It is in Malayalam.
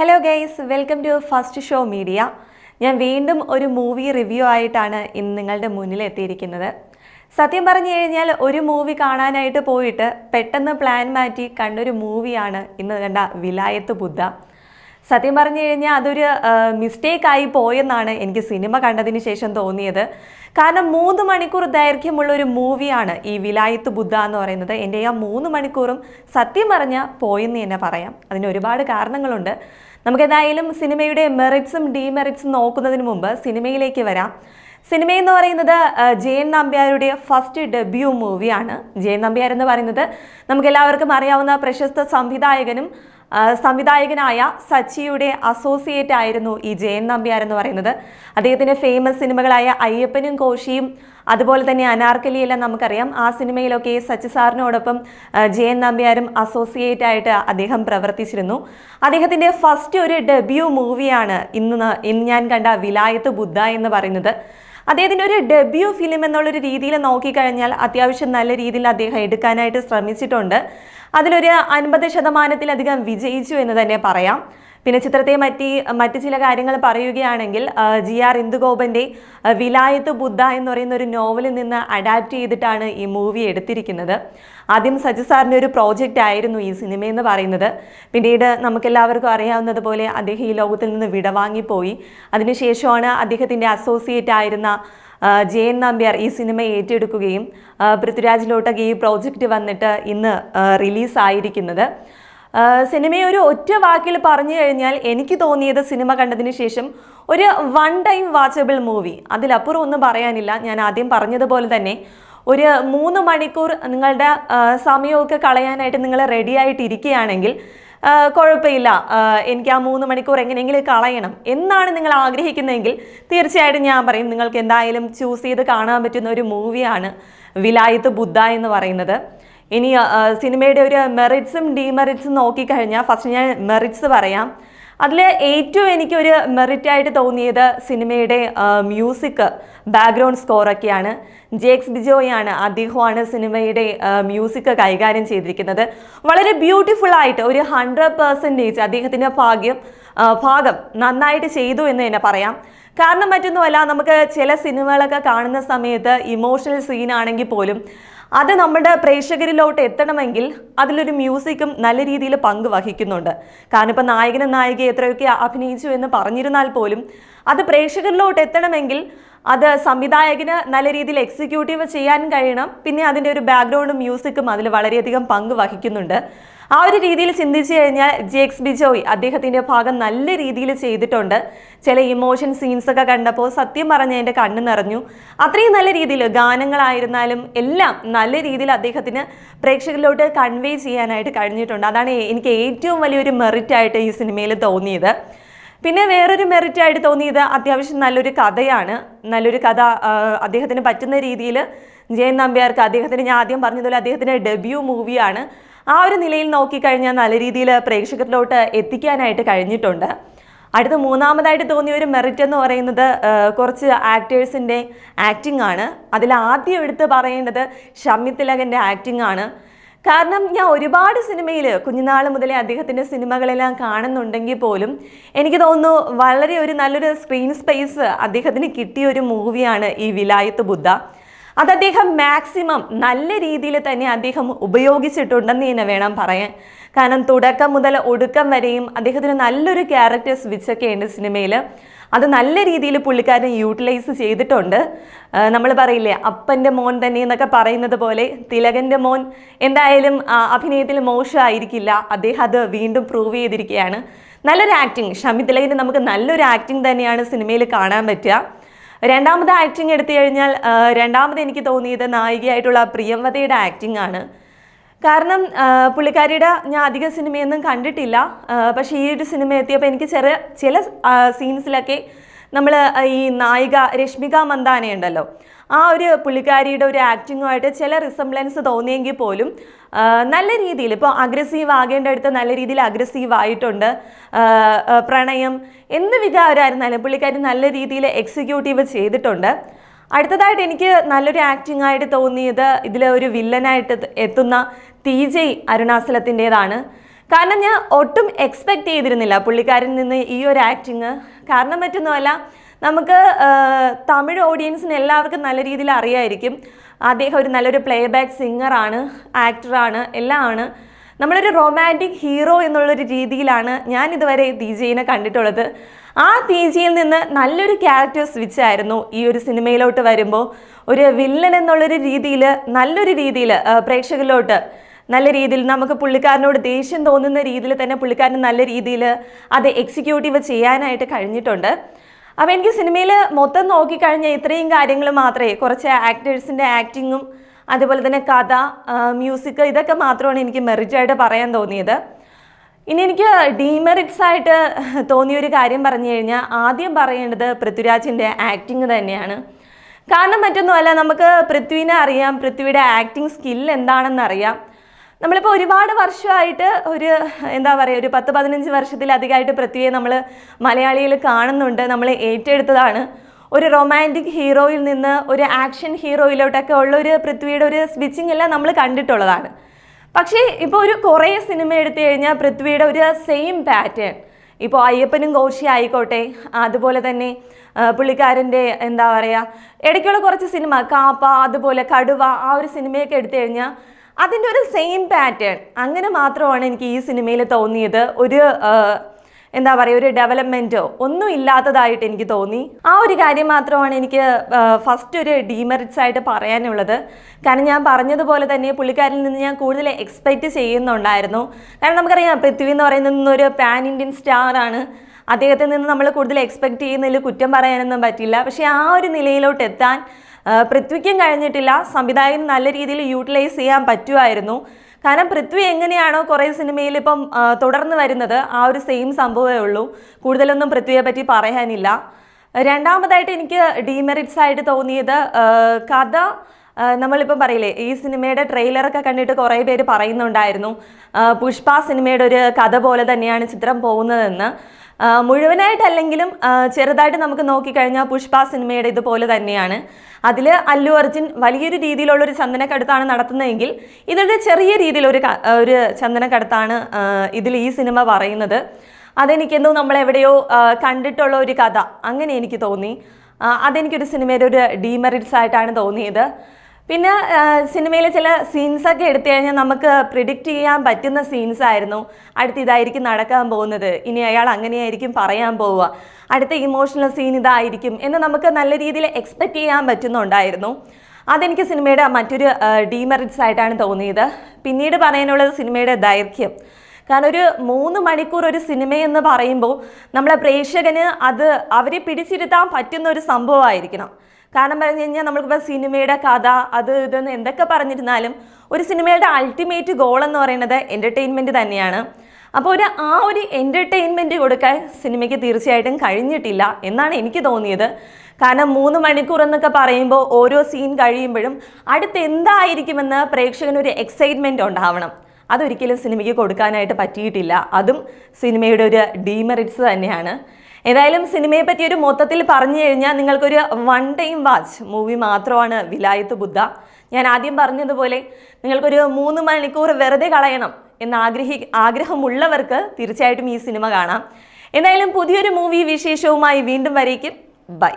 Hello guys welcome to first show media ഞാൻ വീണ്ടും ഒരു മൂവി റിവ്യൂ ആയിട്ടാണ് ഇന്ന് നിങ്ങളുടെ മുന്നിൽ എത്തിയിരിക്കുന്നത്. സത്യം പറഞ്ഞു കഴിഞ്ഞാൽ ഒരു മൂവി കാണാനായിട്ട് പോയിട്ട് പെട്ടെന്ന് പ്ലാൻ മാറ്റി കണ്ടൊരു മൂവിയാണ് ഇന്ന് കണ്ട വിലായത്ത് ബുദ്ധ. സത്യം പറഞ്ഞു കഴിഞ്ഞാൽ അതൊരു മിസ്റ്റേക്ക് ആയി പോയെന്നാണ് എനിക്ക് സിനിമ കണ്ടതിന് ശേഷം തോന്നിയത്. കാരണം മൂന്ന് മണിക്കൂർ ദൈർഘ്യമുള്ള ഒരു മൂവിയാണ് ഈ വിലായത്ത് ബുദ്ധ എന്ന് പറയുന്നത്. എന്റെ ആ മൂന്ന് മണിക്കൂറും സത്യം പറഞ്ഞാൽ പോയെന്ന് തന്നെ പറയാം. അതിന് ഒരുപാട് കാരണങ്ങളുണ്ട്. നമുക്കേതായാലും സിനിമയുടെ മെറിറ്റ്സും ഡീമെറിറ്റ്സും നോക്കുന്നതിന് മുമ്പ് സിനിമയിലേക്ക് വരാം. സിനിമ എന്ന് പറയുന്നത് ജയൻ നമ്പ്യാരുടെ ഫസ്റ്റ് ഡെബ്യൂ മൂവിയാണ്. ജയൻ നമ്പ്യാർ എന്ന് പറയുന്നത് നമുക്കെല്ലാവർക്കും അറിയാവുന്ന പ്രശസ്ത സംവിധായകനും സംവിധായകനായ സച്ചിയുടെ അസോസിയേറ്റ് ആയിരുന്നു ഈ ജയൻ നമ്പ്യാർ എന്ന് പറയുന്നത്. അദ്ദേഹത്തിന്റെ ഫേമസ് സിനിമകളായ അയ്യപ്പനും കോശിയും അതുപോലെ തന്നെ അനാർക്കലിയെല്ലാം നമുക്കറിയാം. ആ സിനിമയിലൊക്കെ സച്ചി സാറിനോടൊപ്പം ജയൻ നമ്പ്യാരും അസോസിയേറ്റ് ആയിട്ട് അദ്ദേഹം പ്രവർത്തിച്ചിരുന്നു. അദ്ദേഹത്തിന്റെ ഫസ്റ്റ് ഒരു ഡെബ്യൂ മൂവിയാണ് ഇന്ന് ഇന്ന് ഞാൻ കണ്ട വിലായത്ത് ബുദ്ധ എന്ന് പറയുന്നത്. അദ്ദേഹത്തിന്റെ ഒരു ഡെബ്യൂ ഫിലിം എന്നുള്ളൊരു രീതിയിൽ നോക്കിക്കഴിഞ്ഞാൽ അത്യാവശ്യം നല്ല രീതിയിൽ അദ്ദേഹം എടുക്കാനായിട്ട് ശ്രമിച്ചിട്ടുണ്ട്. അതിലൊരു അൻപത് ശതമാനത്തിലധികം വിജയിച്ചു എന്ന് തന്നെ പറയാം. പിന്നെ ചിത്രത്തെ മറ്റി മറ്റ് ചില കാര്യങ്ങൾ പറയുകയാണെങ്കിൽ ജി ആർ ഇന്ദുഗോപന്റെ വിലായത്ത് ബുദ്ധ എന്ന് പറയുന്ന ഒരു നോവലിൽ നിന്ന് അഡാപ്റ്റ് ചെയ്തിട്ടാണ് ഈ മൂവി എടുത്തിരിക്കുന്നത്. ആദ്യം സജി സാറിന്റെ ഒരു പ്രോജക്റ്റ് ആയിരുന്നു ഈ സിനിമ എന്ന് പറയുന്നത്. പിന്നീട് നമുക്കെല്ലാവർക്കും അറിയാവുന്നതുപോലെ അദ്ദേഹം ഈ ലോകത്തിൽ നിന്ന് വിടവാങ്ങിപ്പോയി. അതിനുശേഷമാണ് അദ്ദേഹത്തിന്റെ അസോസിയേറ്റ് ആയിരുന്ന ജയൻ നമ്പ്യാർ ഈ സിനിമ ഏറ്റെടുക്കുകയും പൃഥ്വിരാജ് പൃഥ്വിരാജിലോട്ടൊക്കെ ഈ പ്രോജക്റ്റ് വന്നിട്ട് ഇന്ന് റിലീസായിരിക്കുന്നത്. സിനിമയെ ഒരു ഒറ്റ വാക്കിൽ പറഞ്ഞു കഴിഞ്ഞാൽ എനിക്ക് തോന്നിയത് സിനിമ കണ്ടതിന് ശേഷം ഒരു വൺ ടൈം വാച്ചബിൾ മൂവി അതിലപ്പുറം ഒന്നും പറയാനില്ല. ഞാൻ ആദ്യം പറഞ്ഞതുപോലെ തന്നെ ഒരു മൂന്ന് മണിക്കൂർ നിങ്ങളുടെ സമയമൊക്കെ കളയാനായിട്ട് നിങ്ങൾ റെഡി ആയിട്ട് ഇരിക്കുകയാണെങ്കിൽ ആ, കുഴപ്പമില്ല. എനിക്ക് ആ മൂന്ന് മണിക്കൂർ എങ്ങനെയെങ്കിലും കളയണം. എന്നാണ് നിങ്ങൾ ആഗ്രഹിക്കുന്നതെങ്കിൽ തീർച്ചയായിട്ടും ഞാൻ പറയും നിങ്ങൾക്ക് എന്തായാലും ചൂസ് ചെയ്ത് കാണാൻ പറ്റുന്ന ഒരു മൂവിയാണ് വിലായത്ത് ബുദ്ധ എന്ന് പറയുന്നത്. ഇനി സിനിമയുടെ ഒരു മെറിറ്റ്സും ഡീമെറിറ്റ്സും നോക്കിക്കഴിഞ്ഞാൽ ഫസ്റ്റ് ഞാൻ മെറിറ്റ്സ് പറയാം. അതിൽ ഏറ്റവും എനിക്കൊരു മെറിറ്റ് ആയിട്ട് തോന്നിയത് സിനിമയുടെ മ്യൂസിക് ബാക്ക്ഗ്രൗണ്ട് സ്കോറൊക്കെയാണ് ജേക്സ് ബിജോയാണ് അദ്ദേഹമാണ് സിനിമയുടെ മ്യൂസിക് കൈകാര്യം ചെയ്തിരിക്കുന്നത്. വളരെ ബ്യൂട്ടിഫുൾ ആയിട്ട് ഒരു ഹൺഡ്രഡ് പെർസെന്റേജ് അദ്ദേഹത്തിന്റെ ഭാഗ്യം ഭാഗം നന്നായിട്ട് ചെയ്തു എന്ന് തന്നെ പറയാം. കാരണം മറ്റൊന്നുമല്ല നമുക്ക് ചില സിനിമകളൊക്കെ കാണുന്ന സമയത്ത് ഇമോഷണൽ സീനാണെങ്കിൽ പോലും അത് നമ്മുടെ പ്രേക്ഷകരിലോട്ട് എത്തണമെങ്കിൽ അതിലൊരു മ്യൂസിക്കും നല്ല രീതിയിൽ പങ്ക് വഹിക്കുന്നുണ്ട്. കാരണം ഇപ്പം നായകനും നായിക എത്രയൊക്കെ അഭിനയിച്ചു എന്ന് പറഞ്ഞിരുന്നാൽ പോലും അത് പ്രേക്ഷകരിലോട്ട് എത്തണമെങ്കിൽ അത് സംവിധായകന് നല്ല രീതിയിൽ എക്സിക്യൂട്ടീവ് ചെയ്യാൻ കഴിയണം. പിന്നെ അതിന്റെ ഒരു ബാക്ക്ഗ്രൗണ്ടും മ്യൂസിക്കും അതിൽ വളരെയധികം പങ്ക് വഹിക്കുന്നുണ്ട്. ആ ഒരു രീതിയിൽ ചിന്തിച്ചു കഴിഞ്ഞാൽ ജി ജേക്സ് ബിജോയ് അദ്ദേഹത്തിന്റെ ഭാഗം നല്ല രീതിയിൽ ചെയ്തിട്ടുണ്ട്. ചില ഇമോഷൻ സീൻസ് ഒക്കെ കണ്ടപ്പോൾ സത്യം പറഞ്ഞ എന്റെ കണ്ണ് നിറഞ്ഞു. അത്രയും നല്ല രീതിയിൽ ഗാനങ്ങളായിരുന്നാലും എല്ലാം നല്ല രീതിയിൽ അദ്ദേഹത്തിന് പ്രേക്ഷകരിലോട്ട് കൺവേ ചെയ്യാനായിട്ട് കഴിഞ്ഞിട്ടുണ്ട്. അതാണ് എനിക്ക് ഏറ്റവും വലിയൊരു മെറിറ്റ് ആയിട്ട് ഈ സിനിമയിൽ തോന്നിയത്. പിന്നെ വേറൊരു മെറിറ്റ് ആയിട്ട് തോന്നിയത് അത്യാവശ്യം നല്ലൊരു കഥയാണ്. നല്ലൊരു കഥ അദ്ദേഹത്തിന് പറ്റുന്ന രീതിയിൽ ജയൻ നമ്പ്യാർക്ക് അദ്ദേഹത്തിന് ഞാൻ ആദ്യം പറഞ്ഞതുപോലെ അദ്ദേഹത്തിന്റെ ഡെബ്യൂ മൂവിയാണ് ആ ഒരു നിലയിൽ നോക്കിക്കഴിഞ്ഞാൽ നല്ല രീതിയിൽ പ്രേക്ഷകരിലോട്ട് എത്തിക്കാനായിട്ട് കഴിഞ്ഞിട്ടുണ്ട്. അടുത്ത മൂന്നാമതായിട്ട് തോന്നിയ ഒരു മെറിറ്റ് എന്ന് പറയുന്നത് കുറച്ച് ആക്ടേഴ്സിന്റെ ആക്ടിംഗ് ആണ്. അതിൽ ആദ്യം എടുത്ത് പറയേണ്ടത് ഷമ്മി തിലകന്റെ ആക്ടിംഗ് ആണ്. കാരണം ഞാൻ ഒരുപാട് സിനിമയിൽ കുഞ്ഞുനാൾ മുതലേ അദ്ദേഹത്തിന്റെ സിനിമകളെല്ലാം കാണുന്നുണ്ടെങ്കിൽ പോലും എനിക്ക് തോന്നുന്നു വളരെ ഒരു നല്ലൊരു സ്ക്രീൻ സ്പേസ് അദ്ദേഹത്തിന് കിട്ടിയ ഒരു മൂവിയാണ് ഈ വിലായത്ത് ബുദ്ധ. അത് അദ്ദേഹം മാക്സിമം നല്ല രീതിയിൽ തന്നെ അദ്ദേഹം ഉപയോഗിച്ചിട്ടുണ്ടെന്ന് തന്നെ വേണം പറയാൻ. കാരണം തുടക്കം മുതൽ ഒടുക്കം വരെയും അദ്ദേഹത്തിന് നല്ലൊരു ക്യാരക്ടർ സ്വിച്ചൊക്കെ സിനിമയിൽ അത് നല്ല രീതിയിൽ പുള്ളിക്കാരൻ യൂട്ടിലൈസ് ചെയ്തിട്ടുണ്ട്. നമ്മൾ പറയില്ലേ അപ്പന്റെ മോൻ തന്നെ എന്നൊക്കെ പറയുന്നത് പോലെ തിലകന്റെ മോൻ എന്തായാലും അഭിനയത്തിൽ മോശമായിരിക്കില്ല. അദ്ദേഹം അത് വീണ്ടും പ്രൂവ് ചെയ്തിരിക്കുകയാണ്. നല്ലൊരു ആക്ടിങ് ഷമി തിലകന്റെ നമുക്ക് നല്ലൊരു ആക്ടിങ് തന്നെയാണ് സിനിമയിൽ കാണാൻ പറ്റുക. രണ്ടാമത് ആക്ടിങ് എടുത്തു കഴിഞ്ഞാൽ രണ്ടാമത് എനിക്ക് തോന്നിയത് നായികയായിട്ടുള്ള പ്രിയംവതയുടെ ആക്ടിങ് ആണ്. കാരണം പുള്ളിക്കാരിയുടെ ഞാൻ അധിക സിനിമയൊന്നും കണ്ടിട്ടില്ല. പക്ഷേ ഈ ഒരു സിനിമ എത്തിയപ്പോൾ എനിക്ക് ചെറിയ ചില സീൻസിലൊക്കെ നമ്മൾ ഈ നായിക രശ്മിക മന്ദാന ഉണ്ടല്ലോ ആ ഒരു പുള്ളിക്കാരിയുടെ ഒരു ആക്ടിങ്ങുമായിട്ട് ചില റിസംബ്ലൻസ് തോന്നിയെങ്കിൽ പോലും നല്ല രീതിയിൽ ഇപ്പോൾ അഗ്രസീവ് ആകേണ്ട അടുത്ത് നല്ല രീതിയിൽ അഗ്രസീവ് ആയിട്ടുണ്ട്. പ്രണയം എന്ത് വികാരമായിരുന്നാലും പുള്ളിക്കാരി നല്ല രീതിയിൽ എക്സിക്യൂട്ടീവ് ചെയ്തിട്ടുണ്ട്. അടുത്തതായിട്ട് എനിക്ക് നല്ലൊരു ആക്ടിംഗ് ആയിട്ട് തോന്നിയത് ഇതിലെ ഒരു വില്ലനായിട്ട് എത്തുന്ന തീജയ് അരുണാചലത്തിന്റെതാണ്. കാരണം ഞാൻ ഒട്ടും എക്സ്പെക്റ്റ് ചെയ്തിരുന്നില്ല പുള്ളിക്കാരിൽ നിന്ന് ഈ ഒരു ആക്ടിങ് കാരണം മറ്റൊന്നുമല്ല നമുക്ക് തമിഴ് ഓഡിയൻസിന് എല്ലാവർക്കും നല്ല രീതിയിൽ അറിയായിരിക്കും. അദ്ദേഹം ഒരു നല്ലൊരു പ്ലേ ബാക്ക് സിംഗറാണ് ആക്ടറാണ് എല്ലാം ആണ്. നമ്മളൊരു റൊമാന്റിക് ഹീറോ എന്നുള്ളൊരു രീതിയിലാണ് ഞാൻ ഇതുവരെ തീജയിനെ കണ്ടിട്ടുള്ളത്. ആ തീജയിൽ നിന്ന് നല്ലൊരു ക്യാരക്ടർ സ്വിച്ച് ആയിരുന്നു ഈ ഒരു സിനിമയിലോട്ട് വരുമ്പോൾ. ഒരു വില്ലൻ എന്നുള്ളൊരു രീതിയിൽ നല്ലൊരു രീതിയിൽ പ്രേക്ഷകരിലോട്ട് നല്ല രീതിയിൽ നമുക്ക് പുള്ളിക്കാരനോട് ദേഷ്യം തോന്നുന്ന രീതിയിൽ തന്നെ പുള്ളിക്കാരന് നല്ല രീതിയിൽ അത് എക്സിക്യൂട്ടീവ് ചെയ്യാനായിട്ട് കഴിഞ്ഞിട്ടുണ്ട്. അപ്പോൾ എനിക്ക് സിനിമയിൽ മൊത്തം നോക്കിക്കഴിഞ്ഞാൽ ഇത്രയും കാര്യങ്ങൾ മാത്രമേ കുറച്ച് ആക്ടേഴ്സിന്റെ ആക്ടിങ്ങും അതുപോലെ തന്നെ കഥ മ്യൂസിക് ഇതൊക്കെ മാത്രമാണ് എനിക്ക് മെറിറ്റായിട്ട് പറയാൻ തോന്നിയത്. ഇനി എനിക്ക് ഡീമെറിറ്റ്സ് ആയിട്ട് തോന്നിയൊരു കാര്യം പറഞ്ഞു കഴിഞ്ഞാൽ ആദ്യം പറയേണ്ടത് പൃഥ്വിരാജിന്റെ ആക്ടിങ് തന്നെയാണ്. കാരണം മറ്റൊന്നുമല്ല നമുക്ക് പൃഥ്വിനെ അറിയാം പൃഥ്വിയുടെ ആക്ടിങ് സ്കിൽ എന്താണെന്ന് അറിയാം. നമ്മളിപ്പോൾ ഒരുപാട് വർഷമായിട്ട് ഒരു എന്താ പറയുക ഒരു പത്ത് പതിനഞ്ച് വർഷത്തിലധികമായിട്ട് പൃഥ്വിയെ നമ്മൾ മലയാളിയിൽ കാണുന്നുണ്ട്. നമ്മൾ ഏറ്റെടുത്തതാണ്. ഒരു റൊമാന്റിക് ഹീറോയിൽ നിന്ന് ഒരു ആക്ഷൻ ഹീറോയിലോട്ടൊക്കെ ഉള്ള ഒരു പൃഥ്വിയുടെ ഒരു സ്വിച്ചിങ് എല്ലാം നമ്മൾ കണ്ടിട്ടുള്ളതാണ്. പക്ഷേ ഇപ്പോൾ ഒരു കുറേ സിനിമ എടുത്തു കഴിഞ്ഞാൽ പൃഥ്വിയുടെ ഒരു സെയിം പാറ്റേൺ ഇപ്പോൾ അയ്യപ്പനും കോശി ആയിക്കോട്ടെ അതുപോലെ തന്നെ പുള്ളിക്കാരന്റെ എന്താ പറയുക ഇടയ്ക്കുള്ള കുറച്ച് സിനിമ കാപ്പ അതുപോലെ കടുവ ആ ഒരു സിനിമയൊക്കെ എടുത്തു കഴിഞ്ഞാൽ അതിന്റെ ഒരു സെയിം പാറ്റേൺ അങ്ങനെ മാത്രമാണ് എനിക്ക് ഈ സിനിമയിൽ തോന്നിയത്. ഒരു എന്താ പറയുക ഒരു ഡെവലപ്മെന്റോ ഒന്നും ഇല്ലാത്തതായിട്ട് എനിക്ക് തോന്നി. ആ ഒരു കാര്യം മാത്രമാണ് എനിക്ക് ഫസ്റ്റ് ഒരു ഡീമെറിറ്റ്സ് ആയിട്ട് പറയാനുള്ളത്. കാരണം ഞാൻ പറഞ്ഞതുപോലെ തന്നെ പുള്ളിക്കാരിൽ നിന്ന് ഞാൻ കൂടുതൽ എക്സ്പെക്റ്റ് ചെയ്യുന്നുണ്ടായിരുന്നു. കാരണം നമുക്കറിയാം പൃഥ്വി എന്ന് പറയുന്നത് ഒരു പാൻ ഇന്ത്യൻ സ്റ്റാർ ആണ്. അദ്ദേഹത്തിൽ നിന്ന് നമ്മൾ കൂടുതൽ എക്സ്പെക്റ്റ് ചെയ്യുന്നതിൽ കുറ്റം പറയാനൊന്നും പറ്റില്ല. പക്ഷേ ആ ഒരു നിലയിലോട്ട് എത്താൻ പൃഥ്വിക്കും കഴിഞ്ഞിട്ടില്ല. സംവിധായകൻ നല്ല രീതിയിൽ യൂട്ടിലൈസ് ചെയ്യാൻ പറ്റുമായിരുന്നു. കാരണം പൃഥ്വി എങ്ങനെയാണോ കുറേ സിനിമയിൽ ഇപ്പം തുടർന്ന് വരുന്നത്. ആ ഒരു സെയിം സംഭവമേ ഉള്ളൂ. കൂടുതലൊന്നും പൃഥ്വിയെ പറ്റി പറയാനില്ല. രണ്ടാമതായിട്ട് എനിക്ക് ഡീമെറിറ്റ്സ് ആയിട്ട് തോന്നിയത് കഥ നമ്മളിപ്പം പറയില്ലേ ഈ സിനിമയുടെ ട്രെയിലറൊക്കെ കണ്ടിട്ട് കുറേ പേര് പറയുന്നുണ്ടായിരുന്നു. പുഷ്പ സിനിമയുടെ ഒരു കഥ പോലെ തന്നെയാണ് ചിത്രം പോകുന്നതെന്ന്. മുഴുവനായിട്ടല്ലെങ്കിലും ചെറുതായിട്ട് നമുക്ക് നോക്കിക്കഴിഞ്ഞാൽ പുഷ്പ സിനിമയുടെ ഇതുപോലെ തന്നെയാണ്. അതിൽ അല്ലു അർജുൻ വലിയൊരു രീതിയിലുള്ളൊരു ചന്ദനക്കടുത്താണ് നടത്തുന്നതെങ്കിൽ ഇതൊരു ചെറിയ രീതിയിലൊരു ഒരു ഒരു ചന്ദനക്കടുത്താണ് ഇതിൽ ഈ സിനിമ പറയുന്നത്. അതെനിക്കെന്തോ നമ്മളെവിടെയോ കണ്ടിട്ടുള്ള ഒരു കഥ അങ്ങനെ എനിക്ക് തോന്നി. അതെനിക്കൊരു സിനിമയുടെ ഒരു ഡീമെറിറ്റ്സ് ആയിട്ടാണ് തോന്നിയത്. പിന്നെ സിനിമയിലെ ചില സീൻസൊക്കെ എടുത്തു കഴിഞ്ഞാൽ നമുക്ക് പ്രിഡിക്റ്റ് ചെയ്യാൻ പറ്റുന്ന സീൻസ് ആയിരുന്നു. അടുത്ത ഇതായിരിക്കും നടക്കാൻ പോകുന്നത്. ഇനി അയാൾ അങ്ങനെയായിരിക്കും പറയാൻ പോവുക. അടുത്ത ഇമോഷണൽ സീൻ ഇതായിരിക്കും എന്ന് നമുക്ക് നല്ല രീതിയിൽ എക്സ്പെക്റ്റ് ചെയ്യാൻ പറ്റുന്നുണ്ടായിരുന്നു. അതെനിക്ക് സിനിമയുടെ മറ്റൊരു ഡീമെറിറ്റ്സ് ആയിട്ടാണ് തോന്നിയത്. പിന്നീട് പറയാനുള്ളത് സിനിമയുടെ ദൈർഘ്യം. കാരണം ഒരു മൂന്ന് മണിക്കൂർ ഒരു സിനിമ എന്ന് പറയുമ്പോൾ നമ്മളെ പ്രേക്ഷകന് അത് അവരെ പിടിച്ചിരുത്താൻ പറ്റുന്ന ഒരു സംഭവമായിരിക്കണം. കാരണം പറഞ്ഞു കഴിഞ്ഞാൽ നമ്മൾക്കിപ്പോൾ സിനിമയുടെ കഥ അത് ഇതെന്ന് എന്തൊക്കെ പറഞ്ഞിരുന്നാലും ഒരു സിനിമയുടെ അൾട്ടിമേറ്റ് ഗോൾ എന്ന് പറയുന്നത് എന്റർടൈൻമെന്റ് തന്നെയാണ്. അപ്പോൾ ഒരു ആ ഒരു എന്റർടൈൻമെന്റ് കൊടുക്കാൻ സിനിമയ്ക്ക് തീർച്ചയായിട്ടും കഴിഞ്ഞിട്ടില്ല എന്നാണ് എനിക്ക് തോന്നിയത്. കാരണം മൂന്ന് മണിക്കൂർ എന്നൊക്കെ പറയുമ്പോൾ ഓരോ സീൻ കഴിയുമ്പോഴും അടുത്ത് എന്തായിരിക്കുമെന്ന് പ്രേക്ഷകനൊരു എക്സൈറ്റ്മെന്റ് ഉണ്ടാവണം. അതൊരിക്കലും സിനിമയ്ക്ക് കൊടുക്കാനായിട്ട് പറ്റിയിട്ടില്ല. അതും സിനിമയുടെ ഒരു ഡീമെറിറ്റ്സ് തന്നെയാണ്. ഏതായാലും സിനിമയെ പറ്റി ഒരു മൊത്തത്തിൽ പറഞ്ഞു കഴിഞ്ഞാൽ നിങ്ങൾക്കൊരു വൺ ടൈം വാച്ച് മൂവി മാത്രമാണ് വിലായത്ത് ബുദ്ധ. ഞാൻ ആദ്യം പറഞ്ഞതുപോലെ നിങ്ങൾക്കൊരു മൂന്ന് മണിക്കൂർ വെറുതെ കളയണം എന്ന് ആഗ്രഹി ആഗ്രഹമുള്ളവർക്ക് തീർച്ചയായിട്ടും ഈ സിനിമ കാണാം. എന്തായാലും പുതിയൊരു മൂവി വിശേഷവുമായി വീണ്ടും വരയ്ക്കും ബൈ